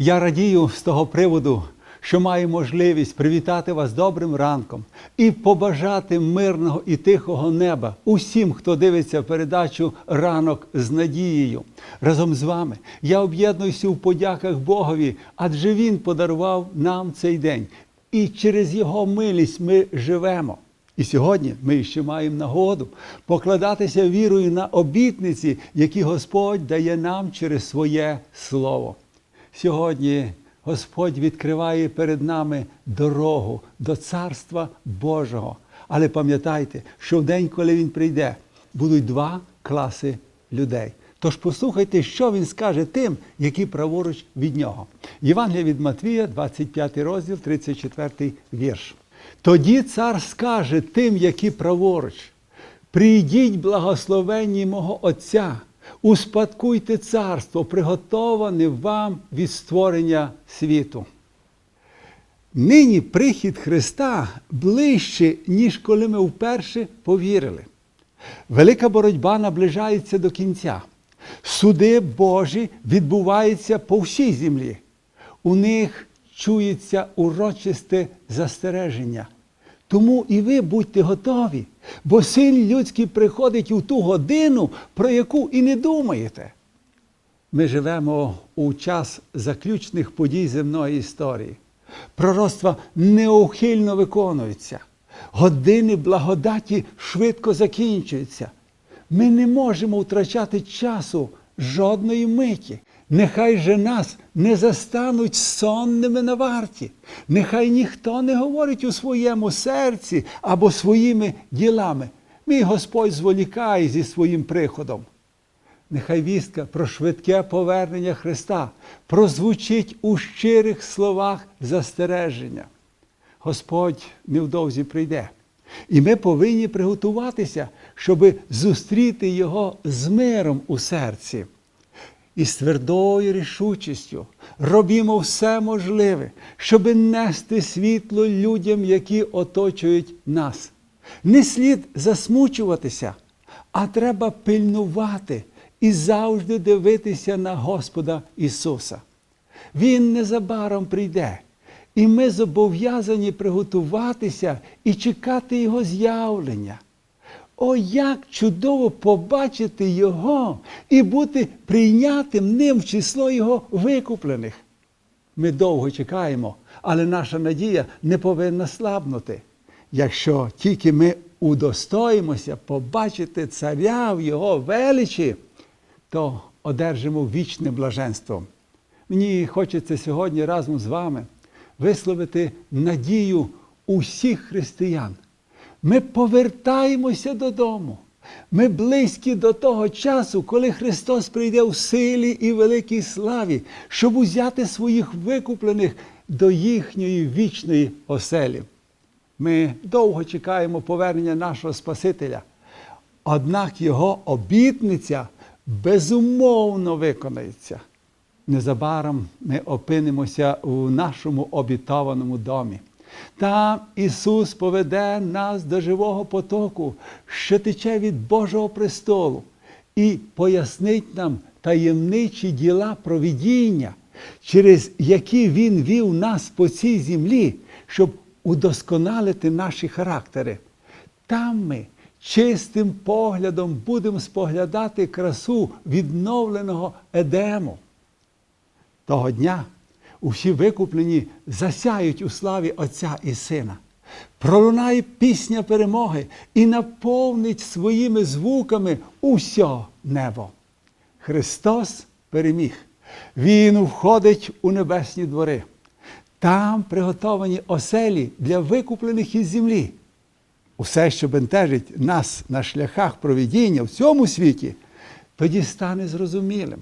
Я радію з того приводу, що маю можливість привітати вас добрим ранком і побажати мирного і тихого неба усім, хто дивиться передачу ранок з надією. Разом з вами я об'єднуюся у подяках Богові, адже Він подарував нам цей день, і через Його милість ми живемо. І сьогодні ми ще маємо нагоду покладатися вірою на обітниці, які Господь дає нам через своє слово. Сьогодні Господь відкриває перед нами дорогу до Царства Божого. Але пам'ятайте, що в день, коли Він прийде, будуть два класи людей. Тож послухайте, що він скаже тим, які праворуч від нього. Євангелія від Матвія, 25 розділ, 34 вірш. Тоді цар скаже тим, які праворуч: прийдіть, благословенні мого Отця, успадкуйте царство, приготоване вам від створення світу. Нині прихід Христа ближче, ніж коли ми вперше повірили. Велика боротьба наближається до кінця. Суди Божі відбуваються по всій землі. У них чується урочисте застереження. Тому і ви будьте готові, бо син людський приходить у ту годину, про яку і не думаєте. Ми живемо у час заключних подій земної історії. Пророцтва неухильно виконуються. Години благодаті швидко закінчуються. Ми не можемо втрачати часу жодної миті. Нехай же нас не застануть сонними на варті. Нехай ніхто не говорить у своєму серці або своїми ділами. Мій Господь зволікає зі своїм приходом. Нехай вістка про швидке повернення Христа прозвучить у щирих словах застереження. Господь невдовзі прийде. І ми повинні приготуватися, щоб зустріти Його з миром у серці. І з твердою рішучістю робімо все можливе, щоб нести світло людям, які оточують нас. Не слід засмучуватися, а треба пильнувати і завжди дивитися на Господа Ісуса. Він незабаром прийде, і ми зобов'язані приготуватися і чекати Його з'явлення. О, як чудово побачити Його і бути прийнятим ним в число Його викуплених. Ми довго чекаємо, але наша надія не повинна слабнути. Якщо тільки ми удостоїмося побачити царя в Його величі, то одержимо вічне блаженство. Мені хочеться сьогодні разом з вами висловити надію усіх християн. Ми повертаємося додому. Ми близькі до того часу, коли Христос прийде в силі і великій славі, щоб узяти своїх викуплених до їхньої вічної оселі. Ми довго чекаємо повернення нашого Спасителя. Однак Його обітниця безумовно виконається. Незабаром ми опинимося у нашому обітованому домі. Там Ісус поведе нас до живого потоку, що тече від Божого престолу, і пояснить нам таємничі діла провідіння, через які Він вів нас по цій землі, щоб удосконалити наші характери. Там ми чистим поглядом будемо споглядати красу відновленого Едему. Того дня усі викуплені засяють у славі Отця і Сина. Пролунає пісня перемоги і наповнить своїми звуками усьо небо. Христос переміг. Він входить у небесні двори. Там приготовані оселі для викуплених із землі. Усе, що бентежить нас на шляхах провідіння в цьому світі, тоді стане зрозумілим.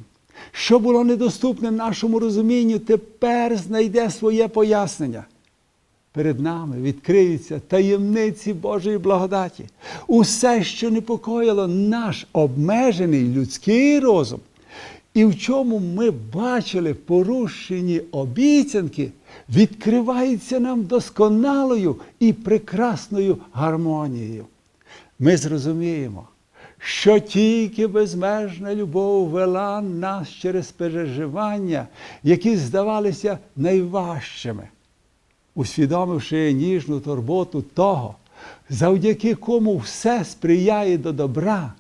Що було недоступне нашому розумінню, тепер знайде своє пояснення. Перед нами відкриються таємниці Божої благодаті. Усе, що непокоїло наш обмежений людський розум, і в чому ми бачили порушені обіцянки, відкривається нам досконалою і прекрасною гармонією. Ми зрозуміємо, що тільки безмежна любов вела нас через переживання, які здавалися найважчими, усвідомивши ніжну турботу того, завдяки кому все сприяє до добра,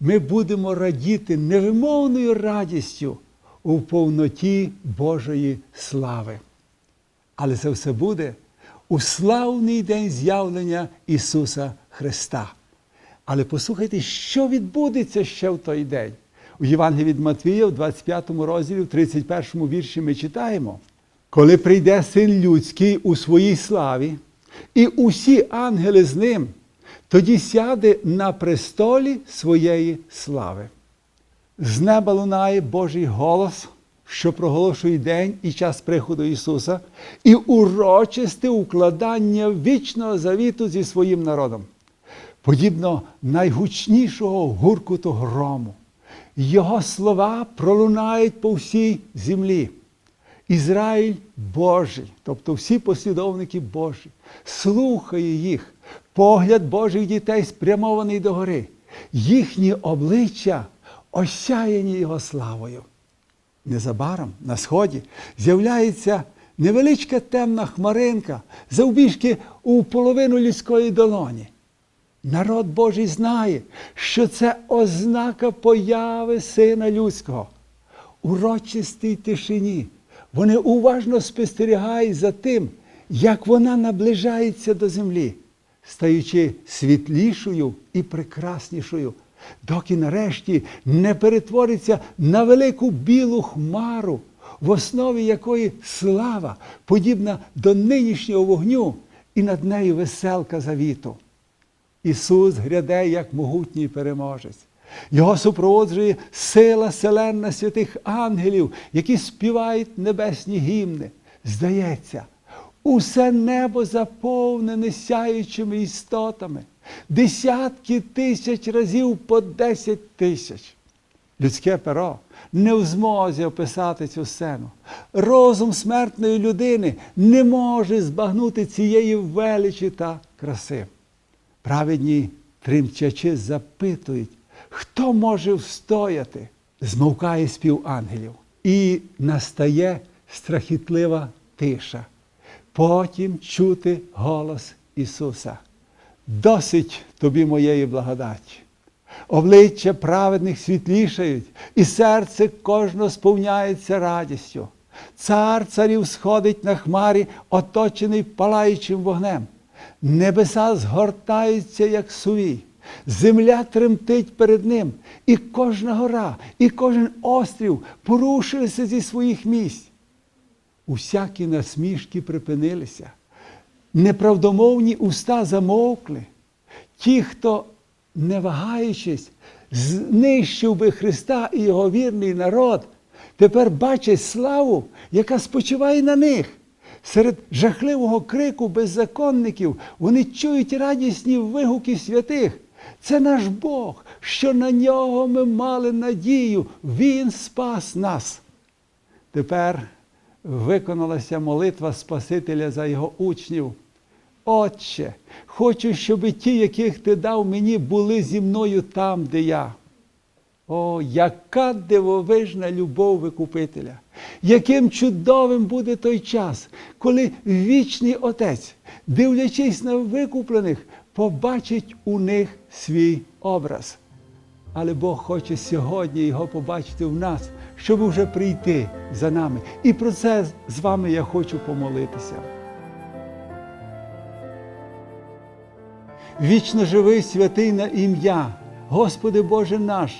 ми будемо радіти невимовною радістю у повноті Божої слави. Але це все буде у славний день з'явлення Ісуса Христа. Але послухайте, що відбудеться ще в той день. У Євангелії від Матвія, в 25 розділі, в 31 вірші ми читаємо, коли прийде син людський у своїй славі, і усі ангели з ним, тоді сяде на престолі своєї слави. З неба лунає Божий голос, що проголошує день і час приходу Ісуса, і урочисте укладання вічного завіту зі своїм народом. Подібно найгучнішого гуркуту грому. Його слова пролунають по всій землі. Ізраїль Божий, тобто всі послідовники Божі, слухає їх, погляд Божих дітей спрямований до гори, їхні обличчя осяяні Його славою. Незабаром на сході з'являється невеличка темна хмаринка, завбіжки у половину людської долоні. Народ Божий знає, що це ознака появи Сина Людського. Урочистій тишині. Вони уважно спостерігають за тим, як вона наближається до землі, стаючи світлішою і прекраснішою, доки нарешті не перетвориться на велику білу хмару, в основі якої слава, подібна до нинішнього вогню, і над нею веселка завіту. Ісус гряде як могутній переможець. Його супроводжує сила селенна святих ангелів, які співають небесні гімни. Здається, усе небо заповнене сяючими істотами, десятки тисяч разів по десять тисяч. Людське перо не в змозі описати цю сцену. Розум смертної людини не може збагнути цієї величі та краси. Праведні тремтячи запитують, хто може встояти? Змовкає спів ангелів. І настає страхітлива тиша. Потім чути голос Ісуса. Досить тобі моєї благодаті. Обличчя праведних світлішають, і серце кожного сповняється радістю. Цар царів сходить на хмарі, оточений палаючим вогнем. Небеса згортаються, як сувій, земля тремтить перед ним, і кожна гора, і кожен острів порушилися зі своїх місць. Усякі насмішки припинилися, неправдомовні уста замовкли. Ті, хто, не вагаючись, знищив би Христа і його вірний народ, тепер бачать славу, яка спочиває на них. Серед жахливого крику беззаконників вони чують радісні вигуки святих. Це наш Бог, що на нього ми мали надію. Він спас нас. Тепер виконалася молитва Спасителя за його учнів. Отче, хочу, щоб ті, яких ти дав мені, були зі мною там, де я. О, яка дивовижна любов Викупителя! Яким чудовим буде той час, коли вічний Отець, дивлячись на викуплених, побачить у них свій образ. Але Бог хоче сьогодні його побачити в нас, щоб уже прийти за нами. І про це з вами я хочу помолитися. Вічно живий святий на ім'я, Господи Боже наш,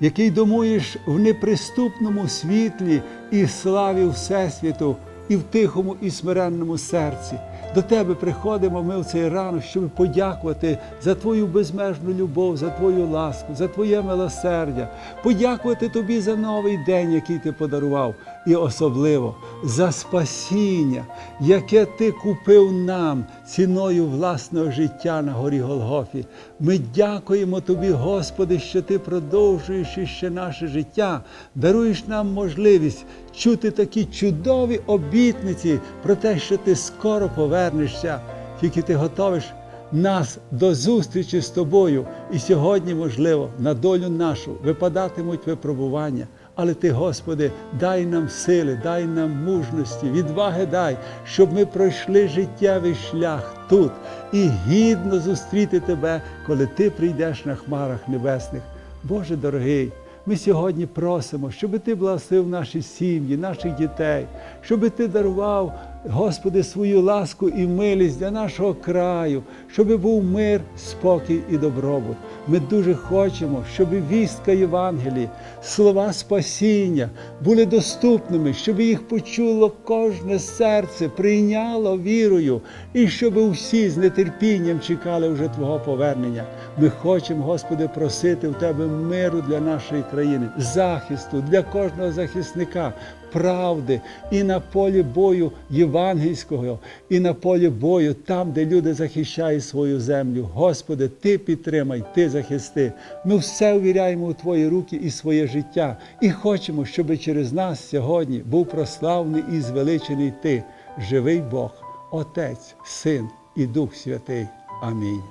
який домуєш в неприступному світлі і славі Всесвіту, і в тихому і смиренному серці. До Тебе приходимо ми в цей ранок, щоб подякувати за Твою безмежну любов, за Твою ласку, за Твоє милосердя, подякувати Тобі за новий день, який Ти подарував, і особливо за спасіння, яке Ти купив нам ціною власного життя на горі Голгофі. Ми дякуємо Тобі, Господи, що Ти продовжуєш ще наше життя, даруєш нам можливість чути такі чудові обітниці про те, що ти скоро повернешся, тільки ти готовиш нас до зустрічі з тобою. І сьогодні, можливо, на долю нашу випадатимуть випробування. Але ти, Господи, дай нам сили, дай нам мужності, відваги дай, щоб ми пройшли життєвий шлях тут і гідно зустріти Тебе, коли Ти прийдеш на хмарах небесних. Боже дорогий, ми сьогодні просимо, щоб Ти благословив наші сім'ї, наших дітей, щоб Ти дарував, Господи, свою ласку і милість для нашого краю, щоб був мир, спокій і добробут. Ми дуже хочемо, щоб вістка Євангелії, слова спасіння були доступними, щоб їх почуло кожне серце, прийняло вірою, і щоб усі з нетерпінням чекали вже Твого повернення. Ми хочемо, Господи, просити в Тебе миру для нашої країни, захисту для кожного захисника, правди і на полі бою євангельського, і на полі бою, там, де люди захищають свою землю. Господи, Ти підтримай, Ти захисти. Ми все увіряємо у Твої руки і своє життя, і хочемо, щоб через нас сьогодні був прославний і звеличений Ти, живий Бог, Отець, Син і Дух Святий. Амінь.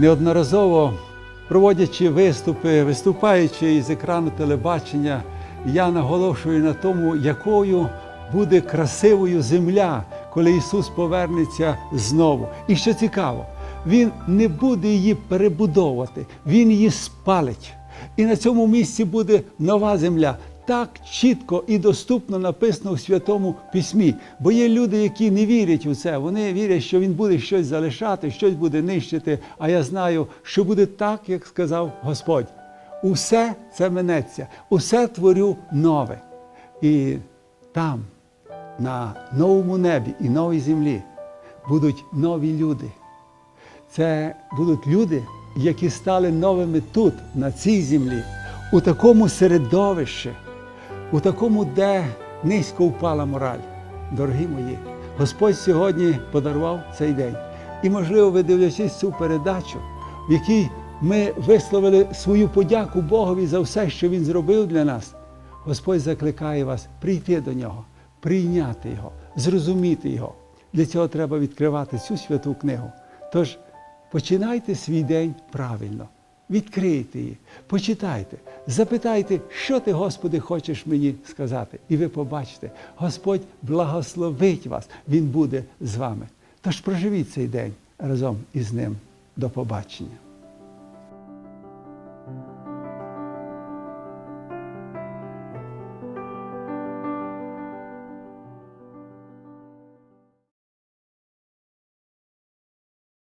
Неодноразово проводячи виступи, виступаючи із екрану телебачення, я наголошую на тому, якою буде красивою земля, коли Ісус повернеться знову. І що цікаво, Він не буде її перебудовувати, Він її спалить. І на цьому місці буде нова земля. Так чітко і доступно написано в Святому Письмі. Бо є люди, які не вірять у це. Вони вірять, що він буде щось залишати, щось буде нищити. А я знаю, що буде так, як сказав Господь. Усе це минеться, усе творю нове. І там, на новому небі і новій землі, будуть нові люди. Це будуть люди, які стали новими тут, на цій землі, у такому середовищі, у такому, де низько впала мораль. Дорогі мої, Господь сьогодні подарував цей день. І, можливо, ви дивлячись цю передачу, в якій ми висловили свою подяку Богові за все, що Він зробив для нас. Господь закликає вас прийти до нього, прийняти Його, зрозуміти Його. Для цього треба відкривати цю святу книгу. Тож починайте свій день правильно. Відкрийте її, почитайте, запитайте, що ти, Господи, хочеш мені сказати. І ви побачите, Господь благословить вас, Він буде з вами. Тож проживіть цей день разом із ним. До побачення.